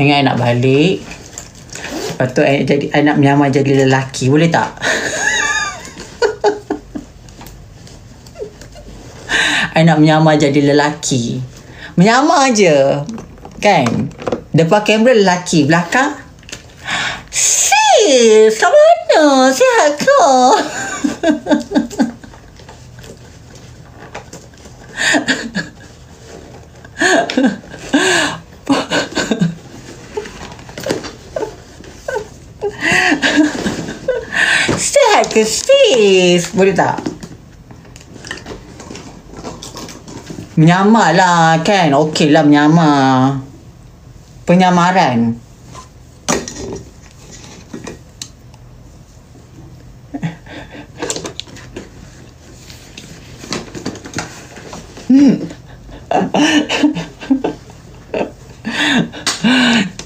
Ingat I nak balik. Lepas tu I, jadi, I nak menyamar jadi lelaki. Boleh tak? I nak menyamar jadi lelaki. Menyamar je. Kan? Depan kamera lelaki. Belakang. Sis, kat mana? Sihat ke? Sihat ke sis? Boleh tak? Menyamar lah kan? Okey lah menyamar. Penyamaran.